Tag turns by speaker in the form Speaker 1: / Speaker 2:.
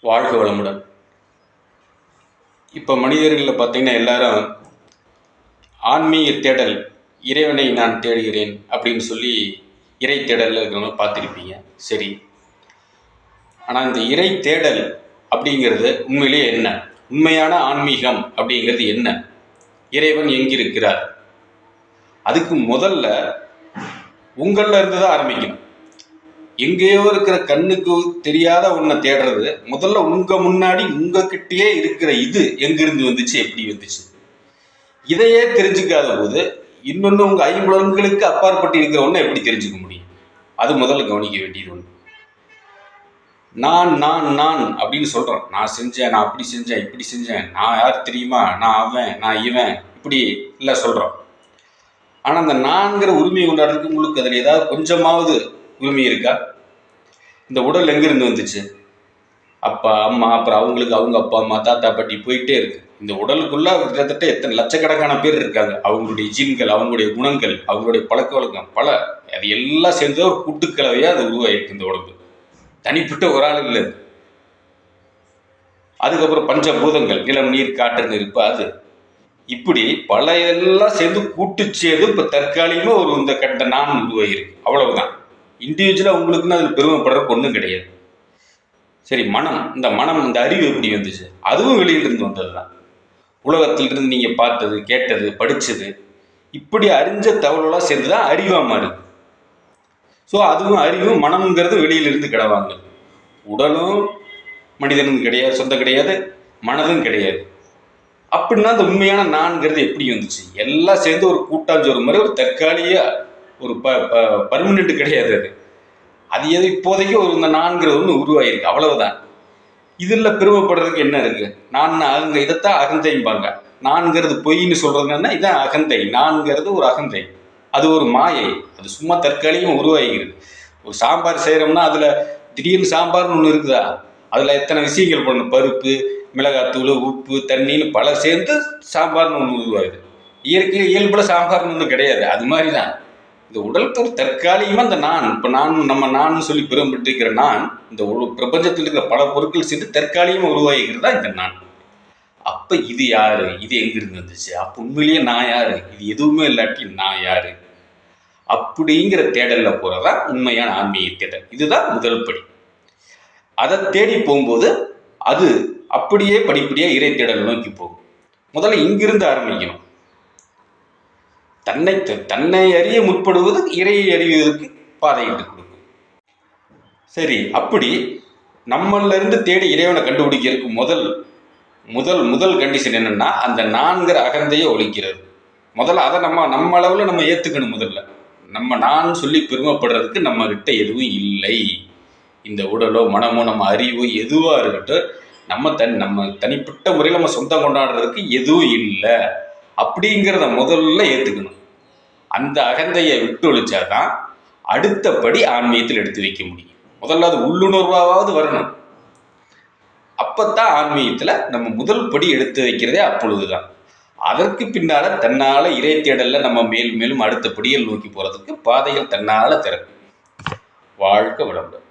Speaker 1: வாழ்க வளமுடன். இப்போ மனிதர்களில் பார்த்தீங்கன்னா எல்லாரும் ஆன்மீக தேடல் இறைவனை நான் தேடுகிறேன் அப்படின்னு சொல்லி இறை தேடலில் இருக்கிறவங்க பார்த்துருப்பீங்க. சரி. ஆனால் இந்த இறை தேடல் அப்படிங்கிறது உண்மையிலேயே என்ன? உண்மையான ஆன்மீகம் அப்படிங்கிறது என்ன? இறைவன் எங்கிருக்கிறார்? அதுக்கு முதல்ல உங்களில் இருந்து தான் ஆரம்பிக்கணும். எங்கேயோ இருக்கிற கண்ணுக்கு தெரியாத ஒன்றை தேடுறது. முதல்ல உங்க முன்னாடி உங்ககிட்டயே இருக்கிற இது எங்கிருந்து வந்துச்சு எப்படி வந்துச்சு? இதையே தெரிஞ்சுக்காத போது இன்னொன்று உங்க ஐம்புலன்களுக்கு அப்பாற்பட்டு இருக்கிற ஒன்றை எப்படி தெரிஞ்சுக்க முடியும்? அது முதல்ல கவனிக்க வேண்டியது ஒன்று நான் நான் நான் அப்படின்னு சொல்கிறோம் நான் செஞ்சேன் நான் அப்படி செஞ்சேன் இப்படி செஞ்சேன். நான் யார் தெரியுமா? நான் அவன் நான் இவன் இப்படி இல்லை சொல்கிறோம் ஆனால் அந்த நான்கிற உரிமை கொண்டாடுறதுக்கு உங்களுக்கு அதில் ஏதாவது கொஞ்சமாவது உரிமை இருக்கா? இந்த உடல் எங்கேருந்து வந்துச்சு? அப்பா அம்மா அப்புறம் அவங்களுக்கு அவங்க அப்பா அம்மா தாத்தா பாட்டி போயிட்டே இருக்கு. இந்த உடலுக்குள்ள கிட்டத்தட்ட எத்தனை லட்சக்கணக்கான பேர் இருக்காங்க. அவங்களுடைய ஜீன்கள் அவங்களுடைய குணங்கள் அவங்களுடைய பழக்க வழக்கம் பல அது எல்லாம் சேர்ந்து ஒரு கூட்டுக்கலவையாக அது உருவாயிருக்கு இந்த உடம்பு. தனிப்பட்ட ஒரு ஆள் இல்லை அதுக்கப்புறம் பஞ்சபூதங்கள் நிலம் நீர் காற்று நெருப்பு அது. இப்படி பல சேர்ந்து கூட்டு சேர்ந்து இப்போ தற்காலிகமாக ஒரு இந்த கட்ட நான் உருவாகியிருக்கு அவ்வளவுதான். இண்டிவிஜுவலாக உங்களுக்குன்னு அதில் பெருமைப்படுறதுக்கு ஒன்றும் கிடையாது. சரி மனம். இந்த மனம் இந்த அறிவு எப்படி வந்துச்சு? அதுவும் வெளியிலிருந்து வந்தது தான் உலகத்திலிருந்து நீங்கள் பார்த்தது கேட்டது படித்தது இப்படி அறிஞ்ச தகவலெல்லாம் சேர்ந்து தான் அறிவாக மாறுது ஸோ அதுவும் அறிவும் மனம்ங்கிறது வெளியிலிருந்து கிடவாங்க. உடலும் மனிதனும் கிடையாது சொந்தம் கிடையாது மனதும் கிடையாது. அப்படின்னா அந்த உண்மையான நான்கிறது எப்படி வந்துச்சு? எல்லாம் சேர்ந்து ஒரு கூட்டாஞ்சோறு மாதிரி ஒரு தற்காலிக ஒரு ப பர்மனெண்ட் கிடையாது அது. அது எது இப்போதைக்கு ஒரு இந்த நான்கிறது ஒன்று உருவாகிருக்கு அவ்வளவுதான். இதில் பெருமைப்படுறதுக்கு என்ன இருக்கு? நான் அகங்க இதைத்தான் அகந்தைம்பாங்க நான்கிறது பொய்ன்னு சொல்றதுன்னா இதான் அகந்தை. நான்கிறது ஒரு அகந்தை. அது ஒரு மாயை. அது சும்மா தற்காலிகம் உருவாகிறது ஒரு சாம்பார் செய்கிறோம்னா அதில் திடீர்னு சாம்பார்னு ஒன்று இருக்குதா? அதில் எத்தனை விஷயங்கள் பண்ணணும்? பருப்பு மிளகாத்தூள் உப்பு தண்ணின்னு பல சேர்ந்து சாம்பார்னு ஒன்று உருவாகுது. இயற்கையில் இயல்பில் சாம்பார்னு ஒன்றும் கிடையாது. அது மாதிரி தான் இந்த உடலுக்கு ஒரு தற்காலிகமாக இந்த நான் இப்போ நான் நம்ம நான் சொல்லி பெரும்பட்டு இருக்கிற நான் இந்த பிரபஞ்சத்தில் இருக்கிற பல பொருட்கள் சேர்ந்து தற்காலிகமாக உருவாகிக்கிறது தான் இந்த நான். அப்போ இது யார்? இது எங்கிருந்து வந்துச்சு? அப்போ உண்மையிலேயே நான் யார்? இது எதுவுமே இல்லாட்டி நான் யார்? அப்படிங்கிற தேடலில் போகிறதா உண்மையான ஆன்மீக தேடல். இதுதான் முதல் படி. அதை தேடி போகும்போது அது அப்படியே படிப்படியாக இறை தேடல் நோக்கி போகும். முதல்ல இங்கிருந்து ஆரம்பிக்கணும். தன்னை தன்னை அறிய முற்படுவது இறையை அறிவதற்கு பாதையிட்டு கொடுக்கும். சரி அப்படி நம்மளிருந்து தேடி இறைவனை கண்டுபிடிக்கிறதுக்கு முதல் முதல் முதல் கண்டிஷன் என்னென்னா அந்த நான்கிற அகந்தையை ஒழிக்கிறது. முதல்ல அதை நம்ம நம்ம அளவில் நம்ம ஏற்றுக்கணும் முதல்ல. நம்ம நான் சொல்லி பெருமைப்படுறதுக்கு நம்ம கிட்ட எதுவும் இல்லை. இந்த உடலோ மனமோ நம்ம அறிவோ எதுவாக இருக்கட்டும் நம்ம தன் நம்ம தனிப்பட்ட முறையில் நம்ம சொந்தம் கொண்டாடுறதுக்கு எதுவும் இல்லை. அப்படிங்கிறத முதல்ல ஏற்றுக்கணும் அந்த அகந்தையை விட்டு ஒழிச்சாதான் அடுத்தபடி ஆன்மீகத்தில் எடுத்து வைக்க முடியும். முதல்ல அது உள்ளுணர்வாவது வரணும். அப்பத்தான் ஆன்மீகத்தில் நம்ம முதல் படி எடுத்து வைக்கிறதே அப்பொழுதுதான். அதற்கு பின்னால தன்னால இறை தேடல நம்ம மேல் மேலும் அடுத்த படியில் நோக்கி போறதுக்கு பாதைகள் தன்னால திறக்கும். வாழ்க்கை வளமுடன்.